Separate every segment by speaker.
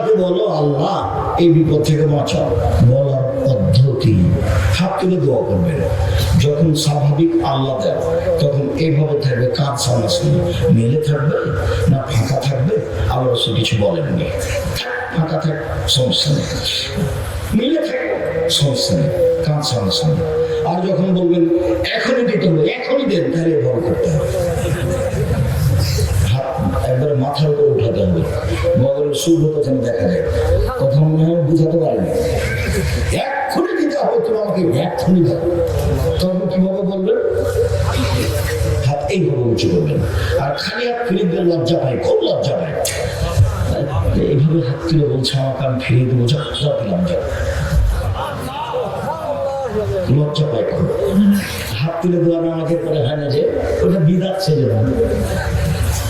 Speaker 1: আল্লাহকে বলো, আল্লাহ, এই বিপদ থেকে বাঁচাও। বলার পদ্ধতি হাত তুলে দোয়া করবে যখন স্বাভাবিক আল্লাহ দেয় তখন এইভাবে থাকবে কাজ সামনাসামনি মেলে থাকবে না ফাঁকা থাকবে? আল্লাহ সে কিছু বলেননি। ফাঁকা থাক, সমস্যা নেই। মিলে থাকবে সমস্যা নেই কাজ সামনাসামনি আর যখন বলবেন, এখনই দিতে হবে, এখনই দেন, তাহলে এভাবে করতে হবে। একবারে মাথার উপরে উঠাতে হবে। মগরের শুভ প্রথমে দেখা যায়। কথা মনে হয় বুঝাতে পারেনি। এক্ষুনি দিতে হবে তুমি আমাকে এক্ষুনি দাও। তখন কীভাবে বলবেন হাত এইভাবে উঁচু করবেন আর খালি হাত ফিরে দিলে লজ্জা পায়, খুব লজ্জা পায়। এইভাবে হাত তুলে বলছে আমাকে আমি ফিরিয়ে দেবো, যা দিলাম, যা। লজ্জা পায় খুব। হাত তুলে দেওয়া আমাকে পরে হয় না যে, ওটা বিদাত ছেলে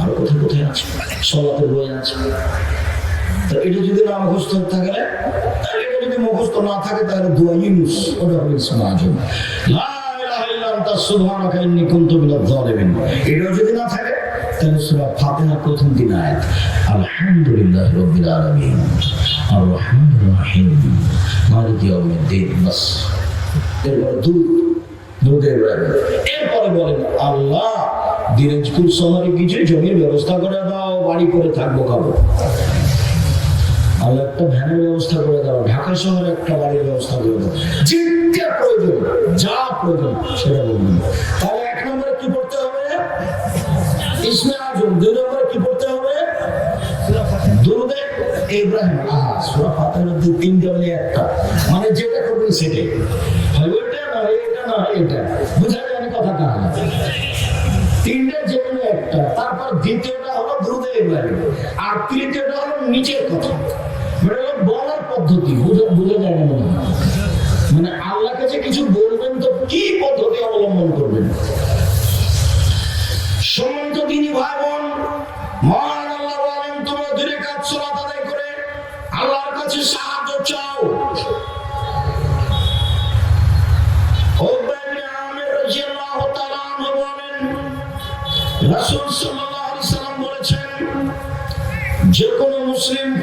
Speaker 1: আর কোথায় কোথায় আছে? সলাতের বই আছে। তো এটা যদি না মুখস্থ থাকে তাহলে এটা যদি মুখস্থ না থাকে, তাহলে দোয়া ইউনুস, ওটা এটাও যদি না থাকে, তাহলে প্রথম আলহামদুলিল্লাহ আর দুধের এরপরে বলেন, আল্লাহ, দিনাজপুর শহরে কিছু জমির ব্যবস্থা করে দাও, বাড়ি করে থাকব খাব আল্লাহ, একটা ভ্যানের ব্যবস্থা করে দাও, ঢাকা শহরে একটা বাড়ির ব্যবস্থা করে দাও। যেটা প্রয়োজন, যা প্রয়োজন, সেটা বলবেন তাহলে এক নম্বরে কি করতে হবে? ইসমে আজম দুই নম্বরে কি করতে হবে? দুরুদে আহা, সূরা ফাতিহার মধ্যে তিনটে মানে একটা। মানে যেটা করবেন সেটাই। না এটা। বুঝা যায় না কথাটা। তিনটে যে কোনো একটা। তারপর দ্বিতীয়টা হলো দ্রুত আর তৃতীয়টা হলো নিচের কথা। মানে বলার পদ্ধতি। বুঝা বুঝা যায় না মনে হয়।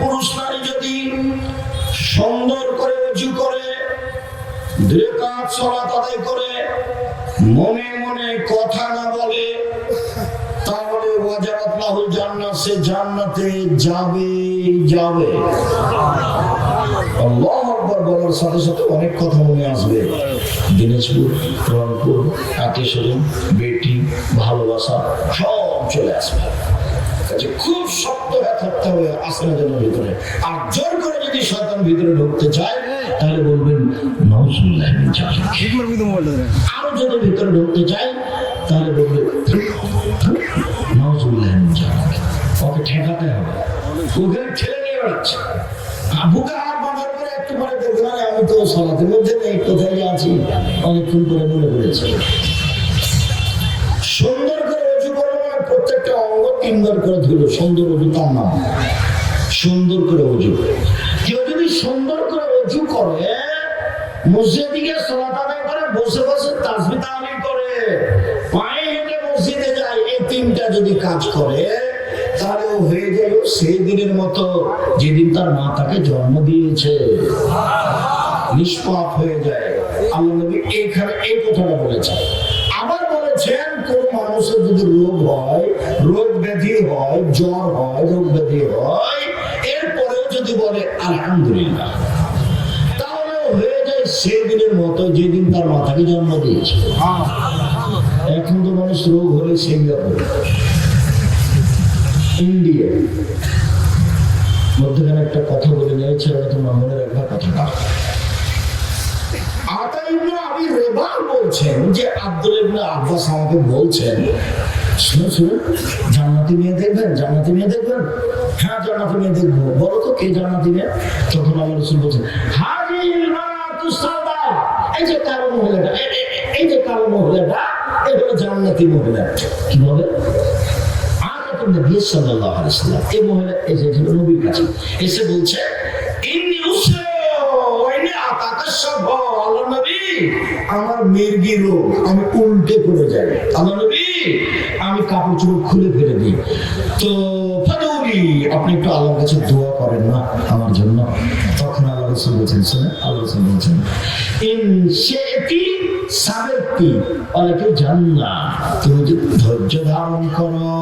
Speaker 1: পুরুষ নারী যদি সুন্দর করে উজু করে আদায় করে, মনে মনে কথা না বলে, তাহলে সে জান্নাতে যাবে যাবে। বলার সাথে সাথে অনেক কথা মনে আসবে। দিনাজপুর, রংপুর আত্মীয় বেটি, ভালোবাসা, সব চলে আসবে। কাজে খুব শক্ত হয়ে থাকতে হবে জন্য ভিতরে। আর জোর করে যদি শয়তান ভিতরে ঢুকতে চায় তাহলে বলবেন আরও যদি ভিতরে ঢুকতে চায় তাহলে বলবেন ওকে ঠেকাতে হবে। ওকে ঠেলে নিয়ে বেড়াচ্ছে। বুকে হাত বাঁধার পরে একটু পরে আরে আমি তো সলাতের মধ্যে কোথায় আছি? অনেকক্ষণ করে মনে পড়েছে। তিনবার করে ধুলো, সুন্দর অজু তার নাম। সুন্দর করে অজু কেউ যদি সুন্দর করে অজু করে মসজিদে গিয়ে সলাত আদায় করে, বসে বসে তাসবি করে, পায়ে হেঁটে মসজিদে যায়, এই তিনটা যদি কাজ করে, তাহলে ও হয়ে গেল সেই দিনের মতো যেদিন তার মা তাকে জন্ম দিয়েছে। নিষ্পাপ হয়ে যায়। আল্লাহ নবী এইখানে এই কথাটা কোন মানুষের যদি রোগ হয়, রোগ ব্যাধি হয়, জ্বর হয়, রোগ ব্যাধি হয়, এরপরেও যদি বলে, আলহামদুলিল্লাহ তাহলে ও হয়ে যায় সেদিনের মতো যেদিন তার মাথাকে জন্ম দিয়েছে। এখন তো মানুষ রোগ হলে একটা কথা বলে নিয়েছে কথাটা। রেবা বলছেন যে আব্দুল ইবনে আব্বাস আমাকে বলছেন, শুনুন শুনুন, জান্নাতি মেয়ে দেখবেন, জান্নাতি মেয়ে দেখবেন? হ্যাঁ জান্নাতি মেয়ে দেখব। বলো তো, কে জান্নাতি মেয়ে? তখন আল্লাহ রসুল বলছেন সাদা। এই যে কালো মহিলাটা, এ- এ- এ- এই যে কালো মহিলাটা এই হলো জান্নাতি মহিলা। কি বলে? নবী সাল্লাল্লাহু আলাইহি সাল্লাম এই এসে বলছে, ইন্নী নবী আমার মির্গি রোগ আমি উল্টে পড়ে যাই। আল্লাহ নবী আমি কাপড় চোপড় খুলে ফেলে দিই। তো আপনি একটু আল্লাহর কাছে দোয়া করেন না আমার জন্য? তখন আল্লাহ শুনে আল্লাহ সাবেতি অনেকে জান্নাত। তুমি যদি ধৈর্য ধারণ করো,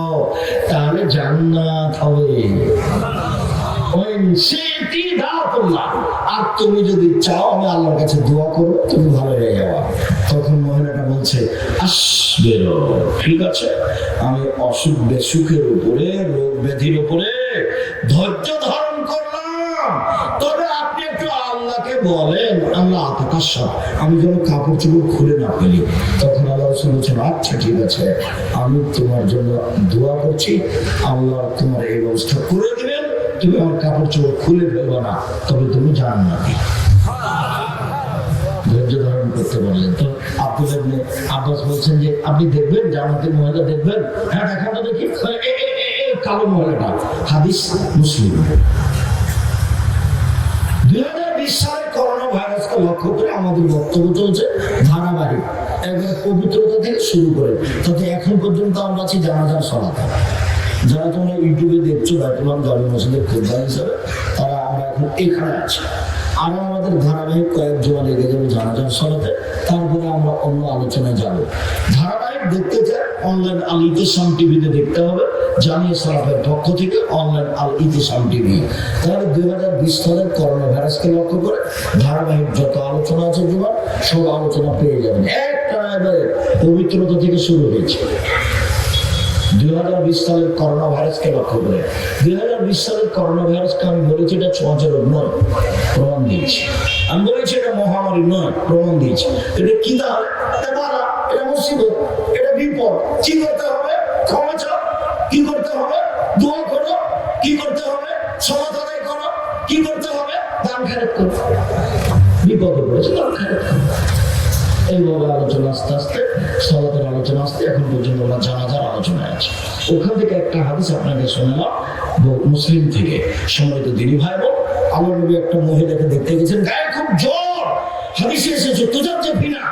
Speaker 1: তাহলে জান্নাত হবে। ওই আর তুমি যদি চাও, আমি আল্লাহর কাছে দোয়া করো তুমি ভালো হয়ে যাওয়া তখন মহিলাটা বলছে ঠিক আছে? আমি অসুখ বেসুখের উপরে, রোগ ব্যাধির উপরে ধৈর্য ধারণ করলাম। তবে আপনি একটু আল্লাহকে বলেন, আল্লাহ আতাকার আমি যেন কাপড় চোপড় খুলে না ফেলি। তখন আল্লাহ রসুল বলছেন আচ্ছা ঠিক আছে, আমি তোমার জন্য দোয়া করছি। আল্লাহ তোমার এই ব্যবস্থা করে দিবেন। তুমি আমার কাপড় চোপড় খুলে ফেলব না, তবে তুমি জান না ধৈর্য ধারণ করতে পারলেন তো আব্বাস বলছেন যে, আপনি দেখবেন মহিলা দেখবেন হ্যাঁ দেখা তো দেখি কালো মহিলাটা। হাদিস মুসলিম। ধারাবাহিক পবিত্রতা থেকে শুরু করে, তাতে এখন পর্যন্ত আমরা আছি জানাজার সলাতে। যারা তোমরা ইউটিউবে দেখছ বাইতুলাম জামি মসজিদের খোদ্দা হিসাবে, তারা আমরা এখন এখানে আছি। আরও আমাদের ধারাবাহিক কয়েক জোয়া লেগে যাবে জানাজার সলাতে তারপরে আমরা অন্য আলোচনায় যাব। ধারাবাহিক দেখতে চাই অনলাইন আল ইতিসাম টিভিতে দেখতে হবে, জানিয়ে সালাফের পক্ষ থেকে অনলাইন আল ইতিসাম টিভি তাহলে দুই হাজার বিশ সালের করোনা ভাইরাসকে লক্ষ্য করে ধারাবাহিক যত আলোচনা আছে জুমার সব আলোচনা পেয়ে যাবেন। একটা পবিত্রতা থেকে শুরু হয়েছে। দুই হাজার বিশ সালের করোনা ভাইরাসকে লক্ষ্য করে। দুই হাজার বিশ সালের করোনা ভাইরাসকে আমি বলেছি, এটা ছোঁয়াচে রোগ নয়, প্রমাণ দিয়েছি। আমি বলেছি, এটা মহামারী নয়, প্রমাণ দিয়েছি। এটা কি তাহলে এটা বাধা এটা মুসিবত, এটা বিপদ। কি করতে হবে? ক্ষমা চাও। কি করতে হবে? দোয়া করো। কি করতে হবে? সমাধান করো। কি করতে হবে? দান খারাপ করো। বিপদে পড়েছে, দান খারাপ করো। এইভাবে আলোচনা আস্তে আস্তে, সলাতের আলোচনা আসতে, এখন পর্যন্ত আমরা জানাজার আলোচনায় আছে, ওখান থেকে একটা হাদিস আপনাকে শোনালাম মুসলিম থেকে সম্মানিত দিনী ভাই বোন, আমার নবী একটা মহিলাকে দেখতে গেছেন, গায়ে খুব জ্বর হাদিসে এসেছে তুজার যে ভিনা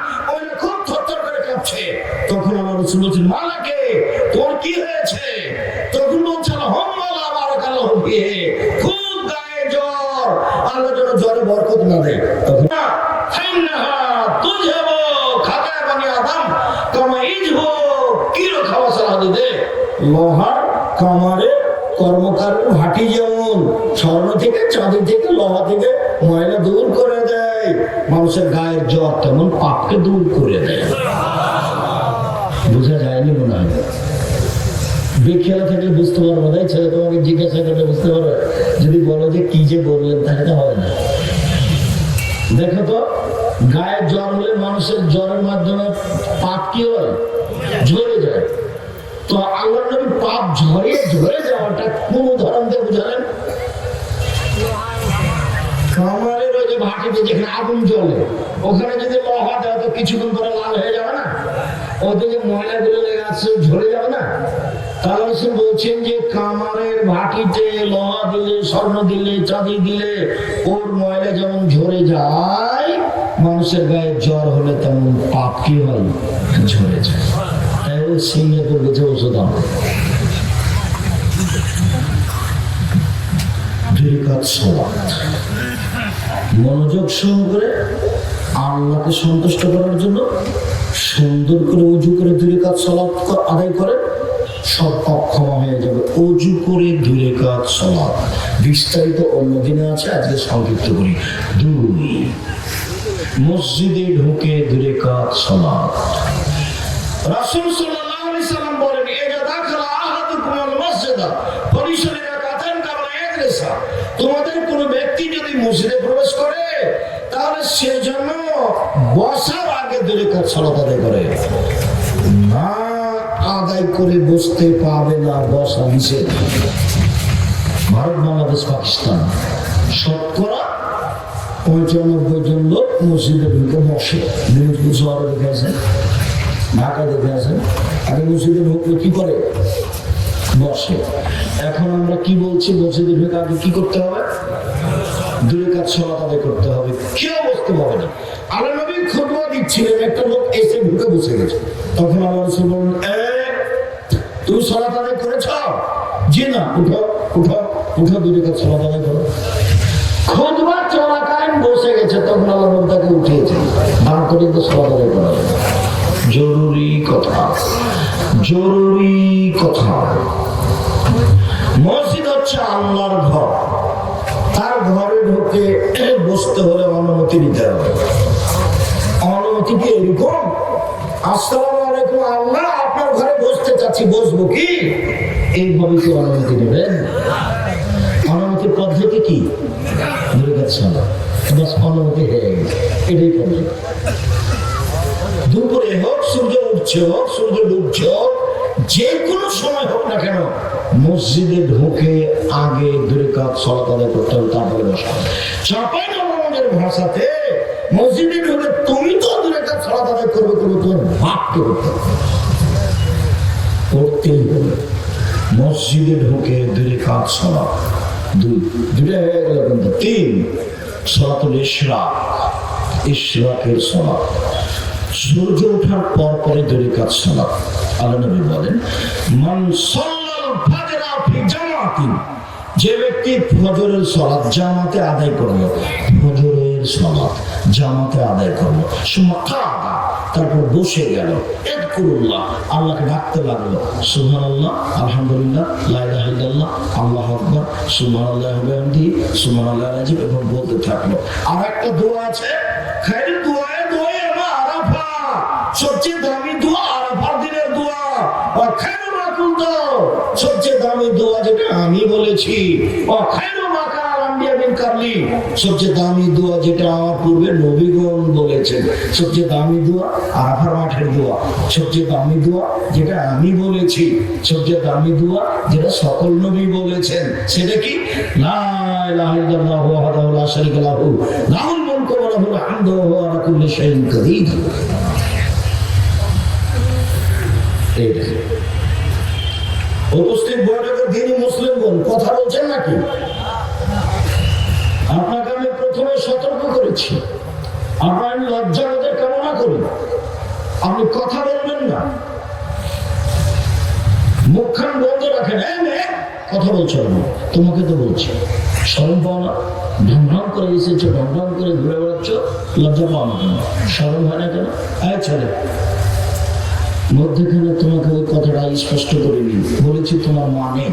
Speaker 1: খুব থরথর করে কাঁপছে। তখন আমার রসুল বলছেন, মালাকে, তোর কি হয়েছে তখন বলছেন হম মালা বারাকাল্লাহু ফিহি খুব গায়ে জ্বর আল্লাহ যেন জ্বরে বরকত না দেয় তখন ফাইন্নাহা তুজহাবু খাতায় বানি আদম কামা ইজহু কিলো খাওয়া সালাদি দে লোহার কামারে কর্মকারের ভাটি যেমন স্বর্ণ থেকে চাঁদি থেকে লোহা থেকে ময়লা দূর করে দেয়, মানুষের গায়ের জ্বর তেমন পাপকে দূর করে দেয়। বোঝা যায়নি মনে হয়? বেখেলা থাকলে বুঝতে পারব তাই ছেলে তোমাকে জিজ্ঞাসা করলে বুঝতে পারবে। যদি বলো যে কি যে বললেন, তাহলে তো হবে না। দেখো তো গায়ে জ্বর হলে মানুষের জ্বরের মাধ্যমে পাপ কি হয়? ঝরে যায়। তো আল্লাহ পাপ ঝরে ঝরে যাওয়াটা কোন উদাহরণ দিয়ে বুঝালেন? কামারের ওই যে ভাটিতে ওখানে যদি কিছুক্ষণ পরে লাল হয়ে যাবে না? যে ময়লাগুলো লেগে ঝরে যাবে না? তাহলে সে বলছেন যে কামারের ভাটিতে লোহা দিলে, স্বর্ণ দিলে, চাঁদি দিলে, ওর ময়লা যেমন ঝরে যায়, মানুষের গায়ে জ্বর হলে তেমন পাপ কি হয়? ঝরে যায়। তাই ওই সিংহে ওষুধ আমার মনোযোগ সহকারে আল্লাহকে সন্তুষ্ট করার জন্য সুন্দর করে উজু করে দূরে কাজ সলাপ আদায় করে, সব অক্ষম হয়ে যাবে। উজু করে দূরে কাজ সলাপ বিস্তারিত অন্য দিনে আছে, আজকে সংক্ষিপ্ত করি। দুই, মসজিদে ঢুকে দূরে কাজ সলাপ রাসূল সাল্লাল্লাহু বলেন ইজা দাখালা আহাদুকুম আল মাসজিদা ফালিশালি রাকাতান কাবলা তোমাদের কোন ব্যক্তি যদি মসজিদে প্রবেশ করে, তাহলে সেজন্য বসার আগে সলাত আদায় করে। না আদায় করে বসতে পাবে না বসা নিষেধ। ভারত, বাংলাদেশ, পাকিস্তান, শতকরা পঁচানব্বই জন লোক মসজিদে ঢুকে বসে। শহরে দেখে আসেন ঢাকা দেখে আসেন। আগে মসজিদে ঢুকলে কি করে? বসে। এখন আমরা কি বলছি মসজিদে ঢুকে আগে কি করতে হবে? দূরে কাজ সলাত আদায় করতে হবে। কেউ বসতে পাবে না? আল্লাহ নবী খুতবা দিচ্ছিলেন একটা লোক এসে ঢুকে বসে গেছে। তখন আল্লাহ রসুল বললেন "এ, তুমি সলাত আদায় করেছ? জি না উঠো উঠো উঠো দূরে কাজ সলাত আদায় করো। খুদবা চলাকালীন বসে গেছে তখন আল্লাহ তাকে উঠিয়েছে। বার করে তো সলাত আদায় করা। জরুরি কথা। জরুরি কথা। মসজিদ হচ্ছে আল্লাহর ঘর। তার ঘরে ঢুকে বসতে হলে অনুমতি নিতে হবে। অনুমতি কি এরকম? আসসালামু আলাইকুম, আল্লাহ, আপনার ঘরে বসতে চাচ্ছি, বসবো কি? এইভাবে কি অনুমতি নেবেন? অনুমতির পদ্ধতি কি? দূরে গেছে বাস অনুমতি হয়ে গেছে। এটাই পদ্ধতি। দুপুরে হোক, সূর্য উঠছে হোক, সূর্য ডুবছে হোক, যে কোনো সময় হোক না কেন, মসজিদে ঢুকে আগে দূরে কাজ সলাত করতে হবে, তারপরে বসা চাপাই নবমের ভাষাতে মসজিদে ঢুকে তুমি তো দূরে কাজ সলাত করবে করবে তোমার বাপকে করতে হবে? করতেই হবে। মসজিদে ঢুকে দূরে কাজ সলা দুই দুটো হয়ে গেল কিন্তু তিন, সলাতুল ইশরাক, ইশরাকের সলা সূর্য ওঠার পর পরে দূরে কাজ সালাত আল্লাহ নবী বলেন, মান যে ব্যক্তি ফজরের সালাত জামাতে আদায় করল, ফজরের সালাত জামাতে আদায় করল তারপর বসে গেল আল্লাহকে ডাকতে লাগল, সুবহানাল্লাহ আলহামদুলিল্লাহ লা ইলাহা ইল্লাল্লাহ আল্লাহু আকবার সুবহানাল্লাহ ওয়া রাজিব এবং বলতে থাকল। আর একটা দোয়া আছে খাইর সবচেয়ে দামি দোয়া আরাফার দিনের দোয়া। খাইরু মা কুনতু সবচেয়ে দামি দোয়া যেটা আমি বলেছি। কাবলি, সবচেয়ে দামি দোয়া যেটা নবীগণ বলেছেন। সবচেয়ে দামি দোয়া সবচেয়ে দামি দোয়া যেটা আমি বলেছি। সবচেয়ে দামি দোয়া যেটা সকল নবী বলেছেন। সেটা কি? লা লাহুল মুলকু এই দেখেন। উপস্থিত বৈঠকে তিনি মুসলিমগণ কথা বলছেন নাকি? আপনাকে আমি প্রথমে সতর্ক করেছি। আপনার আমি লজ্জা ওদের কামনা করি। আপনি কথা বলবেন না। মুখখান বন্ধ রাখেন। মেয়ে, কথা বলছো না। তোমাকে তো বলছি। স্মরণ পাও না। ঢং ঢং করে এসেছ ঢং ঢং করে ঘুরে বেড়াচ্ছ। লজ্জা পাও না কেন? স্মরণ হয় না কেন? আয় ছেলে মধ্যখানে তোমাকে ওই কথাটা স্পষ্ট করিনি বলেছি তোমার মানে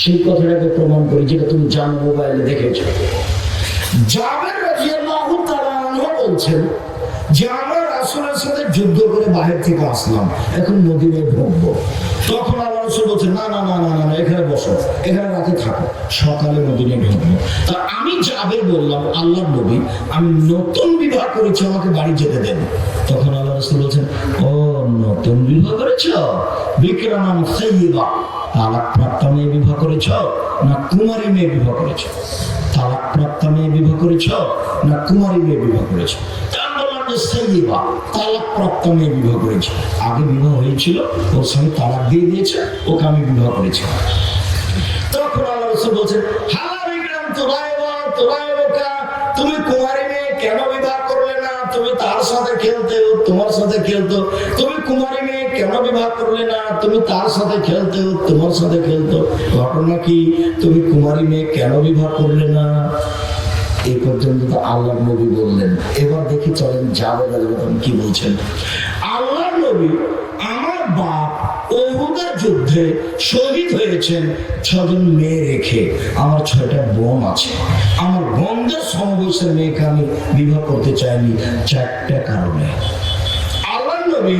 Speaker 1: সেই কথাটাকে প্রমাণ করি, যেটা তুমি জানো, মোবাইলে দেখেছ। জাবের বলছেন যে, আমরা সাথে যুদ্ধ করে বাহির থেকে আসলাম। এখন মদিনায় ভোগব তখন রাসূল না না না না না এখানে বসো এখানে রাতে থাকো, সকালে ঢুকবো তা আমি জাবের বললাম, আল্লাহর নবী, আমি নতুন বিবাহ করেছি, আমাকে বাড়ি যেতে দেন। তখন আল্লাহ রাসূল বলছেন, ও নতুন বিবাহ করেছ? সাইয়্যিবা তালাক প্রাপ্ত মেয়ে বিবাহ করেছ না কুমারী মেয়ে বিবাহ করেছ? তালাক প্রাপ্ত মেয়ে বিবাহ করেছ না কুমারী মেয়ে বিবাহ করেছ? তার সাইয়্যিবা তালাক বিবাহ করেছে আগে বিবাহ হয়েছিল, ওর সঙ্গে তালাক দিয়ে দিয়েছে, ওকে আমি বিবাহ করেছি। তখন আল্লাহ রসুল তুমি কুমারী মেয়ে কেন বিবাহ করলে না? তুমি তার সাথে খেলতে, তোমার সাথে খেলতো। তুমি কুমারী মেয়ে কেন বিবাহ করলে না? তুমি তার সাথে খেলতে, তোমার সাথে খেলতো। ঘটনা কি? তুমি কুমারী মেয়ে কেন বিবাহ করলে না? এই পর্যন্ত তো আল্লাহ নবী বললেন। এবার দেখি চলেন জাবেদ আলী কি বলছেন? আল্লাহ নবী আমার বাপ ওহুদের যুদ্ধে শহীদ হয়েছেন, ছজন মেয়ে রেখে। আমার ছয়টা বোন আছে। আমার বোনদের সমবয়সের মেয়েকে আমি বিবাহ করতে চাইনি, চারটা কারণে। আল্লাহ নবী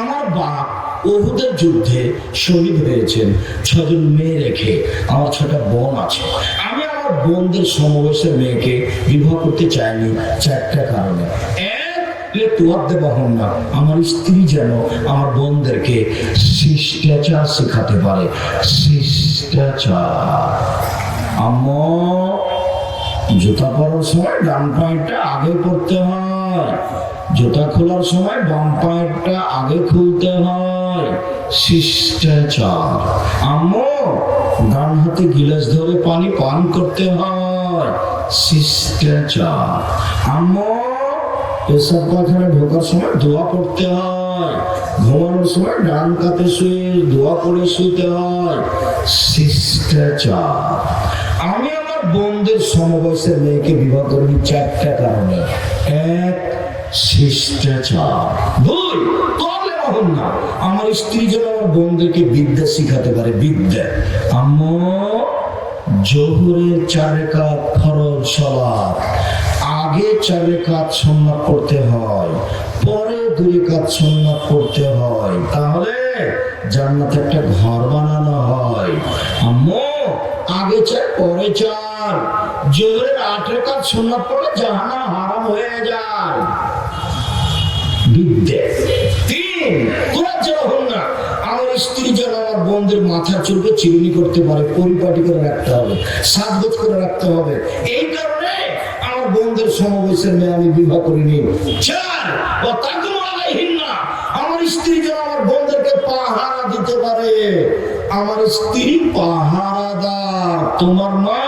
Speaker 1: আমার বাপ ওহুদের যুদ্ধে শহীদ হয়েছেন, ছজন মেয়ে রেখে। আমার ছটা বোন আছে। বোনদের সমবয়সের মেয়েকে বিবাহ করতে চাইনি চারটা কারণে। আমার স্ত্রী যেন আমার বোনদেরকে শিষ্টাচার শেখাতে পারে। জুতা পরার সময় ডান আগে পড়তে হয়। জুতা খোলার সময় বাম পায়েরটা আগে খুলতে হয়। শিষ্টাচার। আম্মু, ডান হাতে গিলাস ধরে পানি পান করতে হয়। শিষ্টাচার। আম্মু, পেশাব পায়খানা ঢোকার সময় দোয়া পড়তে হয়। ঘুমানোর সময় ডান কাতে শুয়ে দোয়া করে শুতে হয়। শিষ্টাচার। আমি আমার বোনদের সমবয়সের মেয়েকে বিবাহ করি চারটা কারণে। এক, শিষ্টাচার। দুই রহম না। আমার স্ত্রী যেন আমার বোনদেরকে বিদ্যা শিখাতে পারে, বিদ্যা। আম্মু, জোহরের ফরজ সলাৎ আগে চার রেখাত সুন্নাত পড়তে হয়, পরে দুই পড়তে হয়। তাহলে জান্নাতে একটা ঘর বানানো হয়। আম্মু, আগে চার, পরে চার। জোহরের আট রেখাত সুন্নাত পড়লে জাহান্নাম হারাম হয়ে যায়। বিদ্যে। তিন তোরা যখন না। আমার স্ত্রী যেন আমার বোনদের মাথার চুলকে চিরুনি করতে পারে, পরিপাটি করে রাখতে হবে, সাজগোজ করে রাখতে হবে। এই কারণে আমার বোনদের সমবয়সের মেয়ে আমি বিবাহ করিনি। চার যেন বোনদেরকে পাহারা দিতে পারে। আমার স্ত্রী পাহারাদার তোমার মা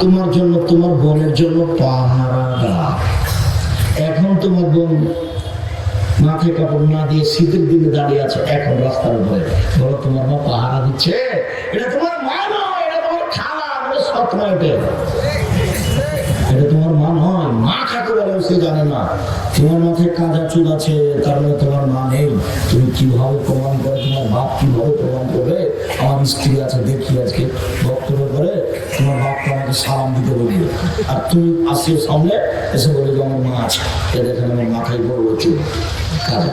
Speaker 1: তোমার জন্য, তোমার বোনের জন্য পাহারাদার এখন তোমার বোন মাথায় কাপড় না দিয়ে শীতের দিনে দাঁড়িয়ে আছে, এখন রাস্তার উপরে। বলো, তোমার মা পাহারা দিচ্ছে? এটা তোমার মা নয়, এটা তোমার খালা এটা তোমার মা নয় জানে না। তোমার মাথায় আছে মানে তোমার মা নেই। তুমি প্রমাণ করে, তোমার প্রমাণ করবে? আমার আছে আজকে বক্তব্য করে, তোমার দিতে বলি। আর তুমি সামনে এসে বলে বড় কাজা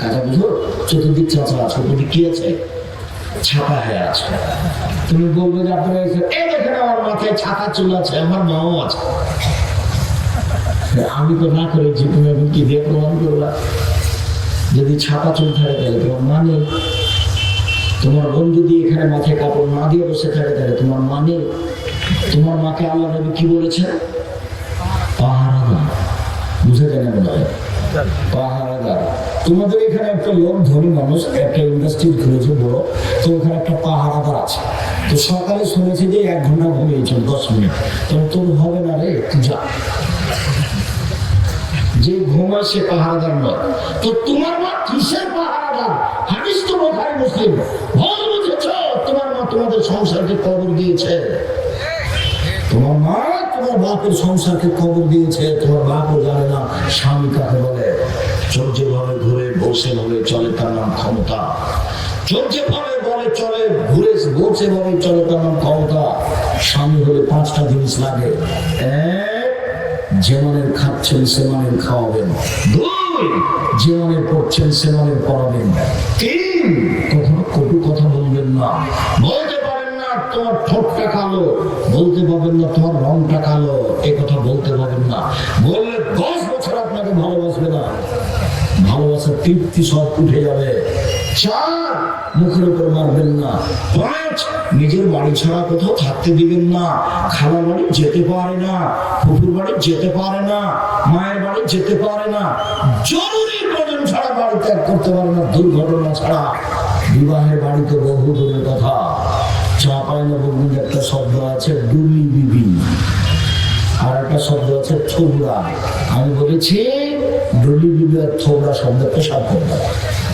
Speaker 1: কাজা বুঝো চতুর্দিক চাচা আছে কি আছে? ছাপা হয়ে আছে। তুমি বলবে যে আপনারা এই দেখেন আমার মাথায় ছাতা চুল আছে, আমার মাও আছে। আমি তো না করেছি তুমি এখন কি দিয়ে প্রমাণ করলা যদি ছাপা চুল থাকে তাহলে তোমার মানে তোমার বোন যদি এখানে মাথায় কাপড় না দিয়ে বসে থাকে তাহলে তোমার মানে তোমার মাকে আল্লাহ নবী কি বলেছে পাহারাদার বুঝে যায় না মনে হয় পাহারাদার। তোমাদের এখানে একটা লোক, ধনী মানুষ, একটা ইন্ডাস্ট্রি খুলেছে বড়, তো ওখানে একটা পাহারাদার আছে। তো সকালে শুনেছি যে এক ঘণ্টা ঘুমিয়েছেন দশ মিনিট। তো তোর হবে না রে যা। যে ঘুমায় সে পাহারাদার নয়। তো তোমার মা কিসের পাহারাদার? হাদিস তো বোখারি মুসলিম। ভুল বুঝেছ? তোমার মা তোমাদের সংসারকে কবর দিয়েছে। বাপের সংসারকে কবর দিয়েছে, তোমার বাপও জানে না, স্বামী কাকে বলে। চলছে ভাবে ঘুরে, বসে ভাবে চলে তার নাম ক্ষমতা। চলছে ভাবে বলে চলে ঘুরে, বসে ভাবে চলে তার নাম ক্ষমতা। স্বামী হলে পাঁচটা জিনিস লাগে। যেমনের খাচ্ছেন সেমানের খাওয়াবেন। দুই, যেমনের পড়ছেন সেমানের পড়াবেন। তিন, কখনো কটু কথা বলবেন না। তোমার ঠোঁটটা কালো বলতে পারবেন না তোমার রংটা কালো এ কথা বলতে পারবেন না। বললে দশ বছর আপনাকে ভালোবাসবে না। ভালোবাসার তৃপ্তি সব উঠে যাবে। চার, মুখের উপর মারবেন না। পাঁচ, নিজের বাড়ি ছাড়া কোথাও থাকতে দিবেন না। খালা বাড়ি যেতে পারে না। ফুপুর বাড়ি যেতে পারে না। মায়ের বাড়ি যেতে পারে না। জরুরি প্রয়োজন ছাড়া বাড়ি ত্যাগ করতে পারে না। দুর্ঘটনা ছাড়া। বিবাহের বাড়িতে বহু দূরের কথা। একটা শব্দ আছে ডুলি বিবি আর একটা শব্দ আছে থোবরা আমি বলেছি ডলি বিবি আর থোবরা শব্দ পেশাব করবে